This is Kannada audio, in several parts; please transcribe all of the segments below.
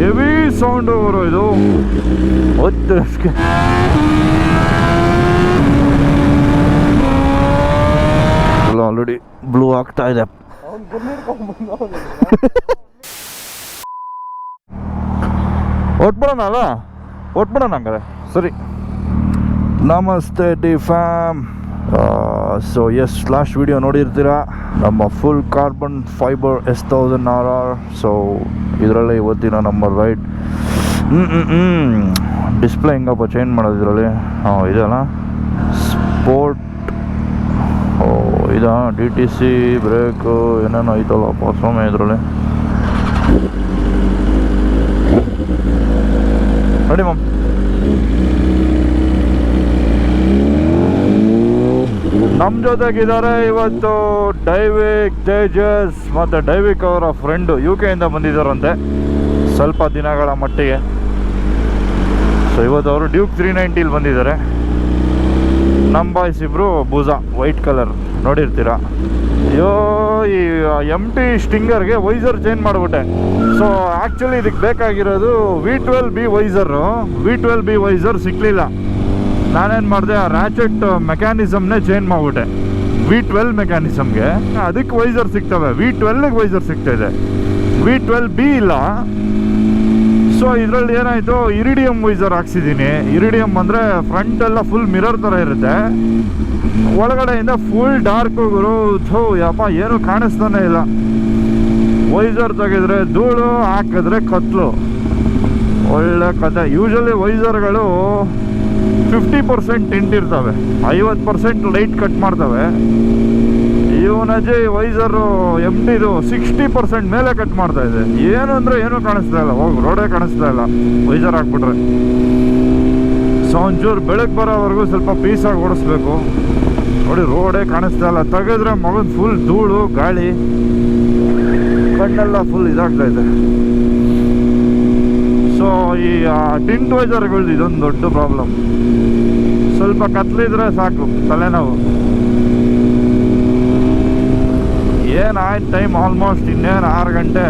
ಹೆವಿ ಸೌಂಡು ಬರೋ ಇದು. ಒತ್ತು ಆಲ್ರೆಡಿ ಬ್ಲೂ ಆಗ್ತಾ ಇದೆ. ಒಟ್ಬಿಡೋಣ ಅಲ್ಲ? ಒಟ್ಬಿಡೋಣ ಹಂಗಾರೆ. ಸರಿ. ನಮಸ್ತೆ the fam so as last video ನೋಡಿರ್ತೀರ? ನಮ್ಮ full carbon fibre S thousand R R so ಇದರಲ್ಲೇ ಇವತ್ತಿನ ನಮ್ಮ ರೈಡ್ ಹ್ಞೂ ಹ್ಞೂ ಡಿಸ್ಪ್ಲೇ ಹೆಂಗಪ್ಪ ಚೇಂಜ್ ಮಾಡೋದು ಇದರಲ್ಲಿ? ಹಾಂ ಇದಲ್ಲ ಸ್ಪೋರ್ಟ್ ಓ, ಇದಾ? ಡಿ ಟಿ ಸಿ ಬ್ರೇಕು ಏನೇನೋ ಐತಲ್ಲಪ್ಪ ಸೊಮ್ಮೆ ಇದರಲ್ಲಿ? ನೋಡಿ ಮಮ್. ನಮ್ಮ ಜೊತೆಗಿದ್ದಾರೆ ಇವತ್ತು ಡೈವಿಕ್ ತೇಜಸ್ ಮತ್ತು ಡೈವಿಕ್ ಅವರ ಫ್ರೆಂಡು ಯು ಕೆಯಿಂದ ಬಂದಿದ್ದಾರಂತೆ. ಸ್ವಲ್ಪ ದಿನಗಳ ಮಟ್ಟಿಗೆ. ಸೊ ಇವತ್ತು ಅವರು ಡ್ಯೂಕ್ ತ್ರೀ ನೈಂಟೀಲಿ ಬಂದಿದ್ದಾರೆ. ನಮ್ಮ ಬಾಯ್ಸ್ ಇಬ್ಬರು ಬೂಜಾ ವೈಟ್ ಕಲರ್ ನೋಡಿರ್ತೀರ? ಅಯ್ಯೋ, ಈ ಎಂ ಟಿ ಸ್ಟಿಂಗರ್ಗೆ ವೈಸರ್ ಚೇಂಜ್ ಮಾಡಿಬಿಟ್ಟೆ. ಸೊ ಆ್ಯಕ್ಚುಲಿ ಇದಕ್ಕೆ ಬೇಕಾಗಿರೋದು V twelve B visor V twelve B visor ಸಿಕ್ಕಲಿಲ್ಲ ನಾನೇನು ಮಾಡಿದೆ, ಆ ರ್ಯಾಚೆಟ್ ಮೆಕ್ಯಾನಿಸಮ್ನೇ ಚೇಂಜ್ ಮಾಡಿಬಿಟ್ಟೆ. ವಿ ಟ್ವೆಲ್ ಮೆಕ್ಯಾನಿಸಮ್ಗೆ ಅದಕ್ಕೆ ವೈಸರ್ ಸಿಗ್ತವೆ. ವಿ ಟ್ವೆಲ್ಗೆ ವೈಸರ್ ಸಿಗ್ತಾಯಿದೆ ವಿ ಟ್ವೆಲ್ ಬಿ ಇಲ್ಲ. ಸೊ ಇದರಲ್ಲಿ ಏನಾಯಿತು? ಇರಿಡಿಯಂ ವೈಸರ್ ಹಾಕ್ಸಿದ್ದೀನಿ. ಇರಿಡಿಯಂ ಅಂದರೆ ಫ್ರಂಟ್ ಎಲ್ಲ ಫುಲ್ ಮಿರರ್ ಥರ ಇರುತ್ತೆ. ಒಳಗಡೆಯಿಂದ ಫುಲ್ ಡಾರ್ಕ್ ಗುರು, ಥೋ, ಯಪ್ಪ, ಏನು ಕಾಣಿಸ್ತಾನೆ ಇಲ್ಲ. ವೈಸರ್ ತೆಗೆದ್ರೆ ಧೂಳು, ಹಾಕಿದ್ರೆ ಕತ್ಲು. ಒಳ್ಳೆ ಕತೆ. ಯೂಶಲಿ ವೈಸರ್ಗಳು ಫಿಫ್ಟಿ ಪರ್ಸೆಂಟ್ ಟಿಂಟ್ ಐವತ್ತು ಪರ್ಸೆಂಟ್ ಲೈಟ್ ಕಟ್ ಮಾಡ್ತವೆ. ಇವನಜ್ಜಿ ವೈಸರು ಎಂ ಟಿದು ಸಿಕ್ಸ್ಟಿ ಪರ್ಸೆಂಟ್ ಮೇಲೆ ಕಟ್ ಮಾಡ್ತಾ ಇದೆ. ಏನು ಅಂದರೆ ಏನೂ ಕಾಣಿಸ್ತಾ ಇಲ್ಲ. ಹೋಗಿ ರೋಡೇ ಕಾಣಿಸ್ತಾ ಇಲ್ಲ. ವೈಸರ್ ಹಾಕ್ಬಿಟ್ರೆ ಸೊ ಒಂಚೂರು ಬೆಳಗ್ಗೆ ಬರೋವರೆಗೂ ಸ್ವಲ್ಪ ಪೀಸಾಗಿ ಓಡಿಸ್ಬೇಕು. ನೋಡಿ ರೋಡೇ ಕಾಣಿಸ್ತಾ ಇಲ್ಲ. ತೆಗೆದ್ರೆ ಮಗನ ಫುಲ್ ಧೂಳು, ಗಾಳಿ. ಕಣ್ಣೆಲ್ಲ ಫುಲ್ ಇದಾಗ್ತಾ ಇದೆ. ಸೊ ಈ ಟಿಂಟ್ ವೈಸರ್ಗಳ್ದು ಇದೊಂದು ದೊಡ್ಡ ಪ್ರಾಬ್ಲಮ್ ಸ್ವಲ್ಪ ಕತ್ಲಿದ್ರೆ ಸಾಕು, ತಲೆನೋವು. ಏನಾಯ್ತು ಟೈಮ್ ಆಲ್ಮೋಸ್ಟ್ ಇನ್ನೇನು ಆರು ಗಂಟೆ,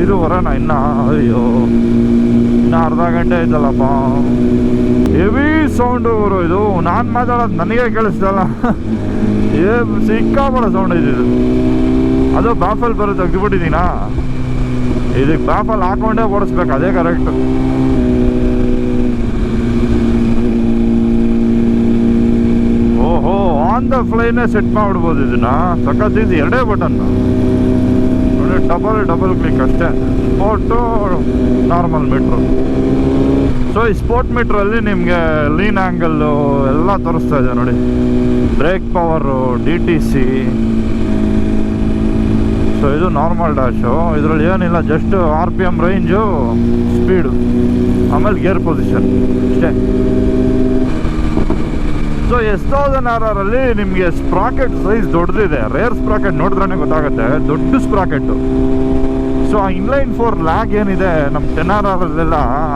ಐದೂವರೆನ? ಇನ್ನ, ಅಯ್ಯೋ, ಇನ್ನು ಅರ್ಧ ಗಂಟೆ ಆಯ್ತಲ್ಲಪ್ಪ. ಹೆವಿ ಸೌಂಡು ಬರು ಇದು. ನಾನು ಮಾತಾಡೋದು ನನಗೆ ಕೇಳಿಸ್ದಲ್ಲ. ಏ ಸಿಕ್ಕಾಬಡ ಸೌಂಡ್ ಇದು. ಅದು ಬಾಫಲ್ ಬರೋ ತೆಗ್ದುಬಿಟ್ಟಿದ್ದೀನಾ ಇದಕ್ಕೆ ಟಾಪಲ್ಲಿ ಹಾಕೊಂಡೇ ಓಡಿಸ್ಬೇಕು, ಅದೇ ಕರೆಕ್ಟ್ ಓಹೋ ಆನ್ ದ ಫ್ಲೈನೇ ಸೆಟ್ ಮಾಡ್ಬೋದು ಇದನ್ನ. ಸಖತ್ ಇದು ಎರಡೇ ಬಟನ್ ನೋಡಿ ಡಬಲ್ ಡಬಲ್ ಕ್ಲಿಕ್ ಅಷ್ಟೇ. ಸ್ಪೋರ್ಟು ನಾರ್ಮಲ್ ಮೀಟ್ರು ಸೊ ಈ ಸ್ಪೋರ್ಟ್ ಮೀಟ್ರಲ್ಲಿ ನಿಮಗೆ ಲೀನ್ ಆ್ಯಂಗಲ್ಲು ಎಲ್ಲ ತೋರಿಸ್ತಾ ಇದೆ ನೋಡಿ. Brake power D T C so, ಇದು ನಾರ್ಮಲ್ ಡ್ಯಾಶು ಇದರಲ್ಲಿ ಏನಿಲ್ಲ just R P M range speed ಆಮೇಲೆ ಗೇರ್ ಪೊಸಿಷನ್ ಅಷ್ಟೇ. ಸೊ ಎಸ್ ತೌಸಂಡ್ ಆರ್ ಆರಲ್ಲಿ ನಿಮಗೆ ಸ್ಪ್ರಾಕೆಟ್ ಸೈಜ್ ದೊಡ್ಡದಿದೆ ರೇರ್ ಸ್ಪ್ರಾಕೆಟ್ ನೋಡಿದ್ರೆ ಗೊತ್ತಾಗುತ್ತೆ. ದೊಡ್ಡ ಸ್ಪ್ರಾಕೆಟ್ ಸೊ, ಆ ಇನ್ಲೈನ್ ಫೋರ್ ಲ್ಯಾಗ್ ಏನಿದೆ ನಮ್ಮ ಟೆನ್ ಆರ್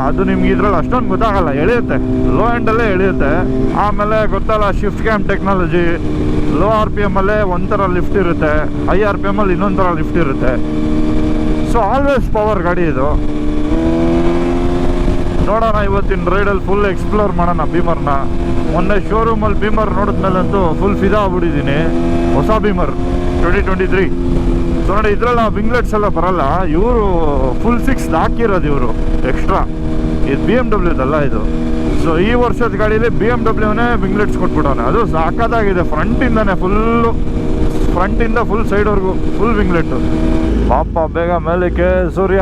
ಅದು ನಿಮ್ಗೆ ಇದ್ರಲ್ಲಿ ಅಷ್ಟೊಂದು ಗೊತ್ತಾಗಲ್ಲ, ಎಳೆಯುತ್ತೆ. ಲೋ ಹ್ಯಾಂಡಲ್ಲೇ ಎಳೆಯುತ್ತೆ. ಆಮೇಲೆ ಗೊತ್ತಲ್ಲ shift cam technology low R P M ಅಲ್ಲೇ ಒಂಥರ ಲಿಫ್ಟ್ ಇರುತ್ತೆ. ಐ ಆರ್ ಪಿ ಎಂ ಅಲ್ಲಿ ಇನ್ನೊಂದು ಥರ ಲಿಫ್ಟ್ ಇರುತ್ತೆ. ಸೊ ಆಲ್ವೇಸ್ ಪವರ್ ಗಾಡಿ ಇದು. ನೋಡೋಣ, ಇವತ್ತಿನ ರೈಡಲ್ಲಿ ಫುಲ್ ಎಕ್ಸ್ಪ್ಲೋರ್ ಮಾಡೋಣ ಬೀಮರ್ನ ಮೊನ್ನೆ ಶೋರೂಮಲ್ಲಿ ಬೀಮರ್ ನೋಡಿದ್ಮೇಲಂತೂ ಫುಲ್ ಫಿದಾ ಆಗ್ಬಿಟ್ಟಿದ್ದೀನಿ. ಹೊಸ beemer twenty twenty three so ನೋಡಿ, ಇದ್ರಲ್ಲಿ ವಿಂಗ್ಲೆಟ್ಸ್ ಎಲ್ಲ ಬರಲ್ಲ. ಇವರು ಫುಲ್ ಸಿಕ್ಸ್ ಹಾಕಿರೋದು ಇವರು ಎಕ್ಸ್ಟ್ರಾ ಇದು ಬಿ ಎಂ ಡಬ್ಲ್ಯೂದಲ್ಲ ಇದು. ಸೊ ಈ ವರ್ಷದ ಗಾಡಿಯಲ್ಲಿ ಬಿ ಎಂ ಡಬ್ಲ್ಯೂನೇ ವಿಂಗ್ಲೆಟ್ಸ್ ಕೊಟ್ಬಿಡೋಣ. ಅದು ಸಾಕಾದಾಗಿದೆ ಫ್ರಂಟಿಂದನೇ ಫುಲ್ಲು ಫ್ರಂಟಿಂದ ಫುಲ್ ಸೈಡ್ವರೆಗೂ ಫುಲ್ ವಿಂಗ್ಲೆಟ್ಟು ಪಾಪ, ಬೇಗ ಮೇಲಕ್ಕೆ ಸೂರ್ಯ.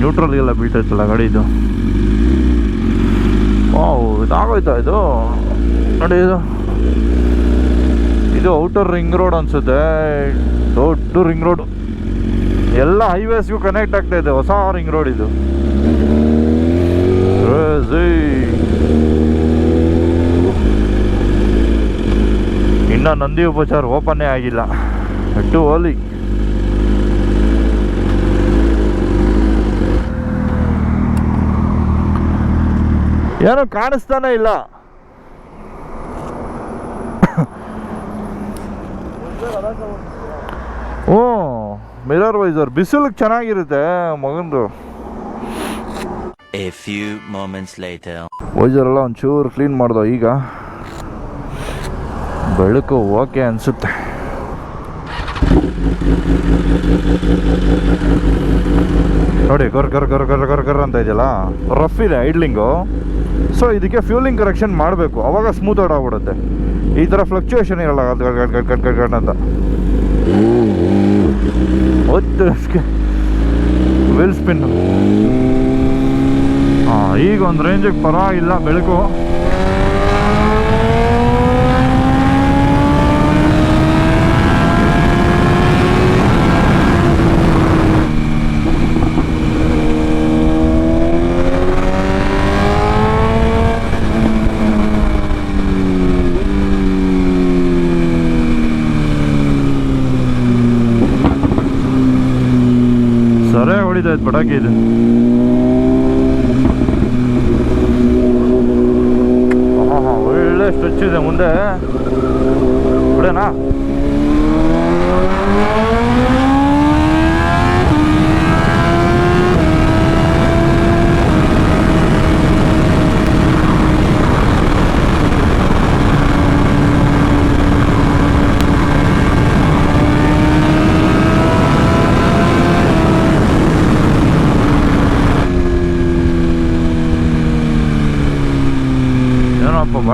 ನ್ಯೂಟ್ರಲ್ಗೆಲ್ಲ ಬೀಟೈತಲ್ಲ ಗಾಡಿ ಇದು. ಇದಾಗೋಯ್ತಾ ಇದು ನೋಡಿ ಇದು. ಇದು ಔಟರ್ ರಿಂಗ್ ರೋಡ್ ಅನ್ಸುತ್ತೆ. ದೊಡ್ಡ ರಿಂಗ್ ರೋಡ್ ಎಲ್ಲ ಹೈವೇಸ್ಗೂ ಕನೆಕ್ಟ್ ಆಗ್ತಾ ಇದೆ, ಹೊಸ ರಿಂಗ್ ರೋಡ್ ಇದು. ಇನ್ನೂ ನಂದಿ ಉಪಚಾರ ಓಪನ್ನೇ ಆಗಿಲ್ಲ. ಟು ಓಲಿ ಏನೋ ಕಾಣಿಸ್ತಾನೆ ಇಲ್ಲ. ಹ್ಞೂ ಮಿರರ್ ವೈಸರ್ ಬಿಸಿಲಿಗೆ ಚೆನ್ನಾಗಿರುತ್ತೆ ಮಗಂದು. A few moments later. Visor ಎಲ್ಲ ಒಂಚೂರು ಕ್ಲೀನ್ ಮಾಡ್ದೋ ಈಗ. ಬೆಳಕು ಓಕೆ ಅನಿಸುತ್ತೆ. ನೋಡಿ, ಗರ್ ಗರ್ ಗರ್ ಗರ್ ಗರ್ ಗರ್ ಅಂತ ಇದೆಯಲ್ಲ? ರಫ್ ಇದೆ ಐಡ್ಲಿಂಗು ಸೊ ಇದಕ್ಕೆ ಫ್ಯೂಲಿಂಗ್ ಕರೆಕ್ಷನ್ ಮಾಡಬೇಕು. ಅವಾಗ ಸ್ಮೂತ್ ಔಟ್ ಆಗ್ಬಿಡುತ್ತೆ. ಈ ಥರ ಫ್ಲಕ್ಚುಯೇಷನ್ ಇರಲ್ಲ, ಗಡ್ ಅಂತ. ಒತ್ತು ವಿಲ್ ಸ್ಪಿನ್ ಹಾಂ, ಈಗ ಒಂದು ರೇಂಜಿಗೆ ಪರವಾಗಿಲ್ಲ, ಬೆಳಕು. ಸರೇ ಹೊಡಿತೈತೆ ಪಟಾಕಿ ಇದು. ಹಾಂ ಒಳ್ಳೆ ಸ್ಟ್ರೆಚ್ ಇದೆ ಮುಂದೆ. ಬಿಡೋಣ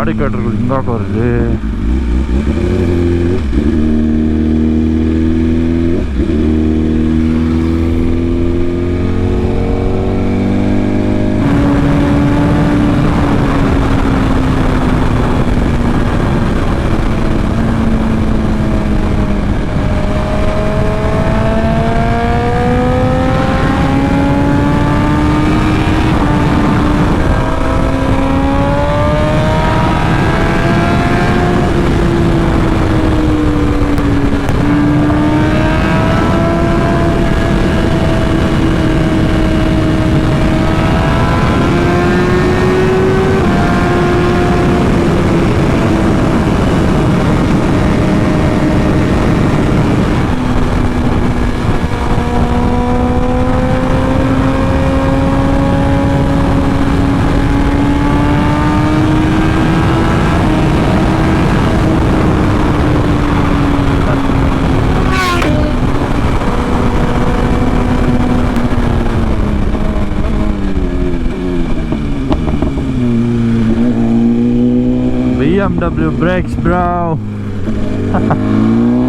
மாடிக்காட்டுக்குள் இருந்தாக்க வருது. BMW brakes bro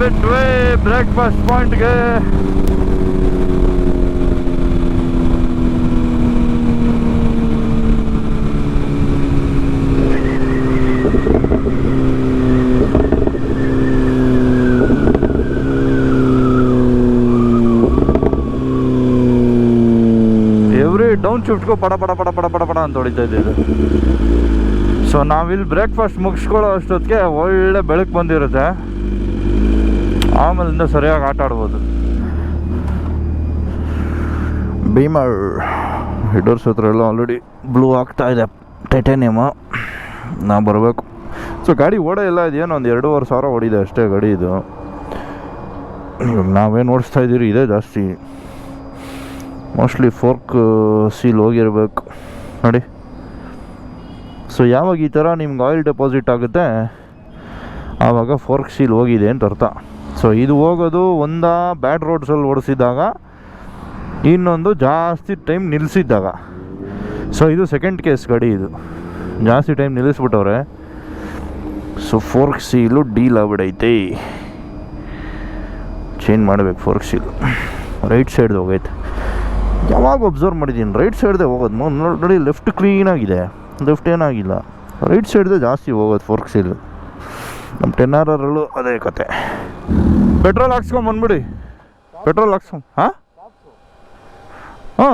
by the way breakfast ಪಾಯಿಂಟ್ಗೆ every down ಶಿಫ್ಟ್ಗೂ ಪಡ ಪಡ ಪಡ ಪಡ ಪಡ ಪಡ ಅಂತ ಹೊಡಿತಾ ಇದ್ದೀವಿ. ಇದು ಸೊ ನಾವಿಲ್ಲಿ ಬ್ರೇಕ್ಫಾಸ್ಟ್ ಮುಗಿಸ್ಕೊಳ್ಳೋ ಅಷ್ಟೊತ್ತಿಗೆ ಒಳ್ಳೆ ಬೆಳಕು ಬಂದಿರುತ್ತೆ. ಆಮೇಲಿಂದ ಸರಿಯಾಗಿ ಆಟ ಆಡ್ಬೋದು. ಭೀಮರ್ ಹಿಡರ್ಸ್ ಹತ್ರ ಎಲ್ಲ ಆಲ್ರೆಡಿ ಬ್ಲೂ ಆಗ್ತಾ ಇದೆ. ಟೈಟಾನಿಯಮು ನಾ ಬರಬೇಕು. ಸೊ ಗಾಡಿ ಓಡೇ ಇಲ್ಲ, ಇದೇನು ಒಂದು ಎರಡೂವರೆ ಸಾವಿರ ಓಡಿದೆ ಅಷ್ಟೇ ಗಾಡಿ ಇದು. ಇವಾಗ ನಾವೇನು ಓಡಿಸ್ತಾ ಇದ್ದೀರಿ ಇದೇ ಜಾಸ್ತಿ. ಮೋಸ್ಟ್ಲಿ ಫೋರ್ಕ್ ಸೀಲ್ ಹೋಗಿರ್ಬೇಕು. ನೋಡಿ. ಸೊ ಯಾವಾಗ ಈ ಥರ ನಿಮ್ಗೆ ಆಯಿಲ್ ಡೆಪಾಸಿಟ್ ಆಗುತ್ತೆ? ಆವಾಗ ಫೋರ್ಕ್ ಸೀಲ್ ಹೋಗಿದೆ ಅಂತ ಅರ್ಥ. ಸೊ ಇದು ಹೋಗೋದು ಒಂದ ಬ್ಯಾಡ್ ರೋಡ್ಸಲ್ಲಿ ಓಡಿಸಿದಾಗ ಇನ್ನೊಂದು ಜಾಸ್ತಿ ಟೈಮ್ ನಿಲ್ಲಿಸಿದ್ದಾಗ ಸೊ ಇದು ಸೆಕೆಂಡ್ ಕೇಸ್ ಗಾಡಿ ಇದು. ಜಾಸ್ತಿ ಟೈಮ್ ನಿಲ್ಲಿಸ್ಬಿಟ್ಟವ್ರೆ. ಸೊ ಫೋರ್ಕ್ ಸೀಲು ಡೀಲ್ ಆಗ್ಬಿಡೈತೆ. ಚೇಂಜ್ ಮಾಡಬೇಕು ಫೋರ್ಕ್ ಸೀಲು ರೈಟ್ ಸೈಡ್ದು ಹೋಗೈತೆ. ಯಾವಾಗ ಒಬ್ಸರ್ವ್ ಮಾಡಿದ್ದೀನಿ? ರೈಟ್ ಸೈಡ್ದೇ ಹೋಗೋದು. ನೋಡ್- ಲೆಫ್ಟ್ ಕ್ಲೀನಾಗಿದೆ ಲೆಫ್ಟ್ ಏನಾಗಿಲ್ಲ. ರೈಟ್ ಸೈಡ್ದೇ ಜಾಸ್ತಿ ಹೋಗೋದು ಫೋರ್ಕ್ ಸೀಲು ನಮ್ಮ ಟೆನ್ ಆರಲ್ಲೂ ಅದೇ ಕತೆ. ಪೆಟ್ರೋಲ್ ಹಾಕ್ಸ್ಕೊಂಬಂದ್ಬಿಡಿ ಪೆಟ್ರೋಲ್ ಹಾಕ್ಸ್ಕೊಂಡ್ ಹಾಂ? ಹಾ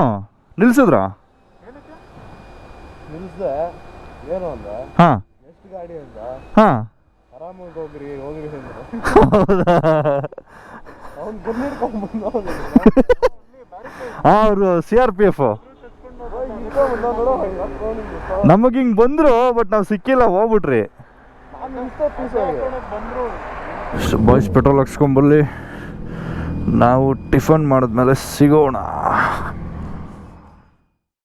ನಿಲ್ಸಿದ್ರಾ? ನಿಲ್ಸದೆ ಏನು ಅಂದ. ಹಾಂ. ಎಷ್ಟು ಹಾಂ. ಆರಾಮಾಗಿ ಹೋಗ್ರಿ ಹೋಗ್ರಿ ಅಂದ್ರೆ ಹೌದಾ? ಅವ್ನು ಗುರ್ನಿಡ್ಕೊಂಡ್ ಬಂದ ಅವರು ಸಿ ಆರ್ ಪಿ ಎಫ್. ನಮಗೆ ಹಿಂಗೆ ಬಂದರು ಬಟ್ ನಾವು ಸಿಕ್ಕಿಲ್ಲ ಹೋಗ್ಬಿಟ್ರಿ. ಬಾಯ್ಸ್ ಪೆಟ್ರೋಲ್ ಹಾಕ್ಸ್ಕೊಂಬರ್ಲಿ ನಾವು ಟಿಫನ್ ಮಾಡಿದ್ಮೇಲೆ ಸಿಗೋಣ.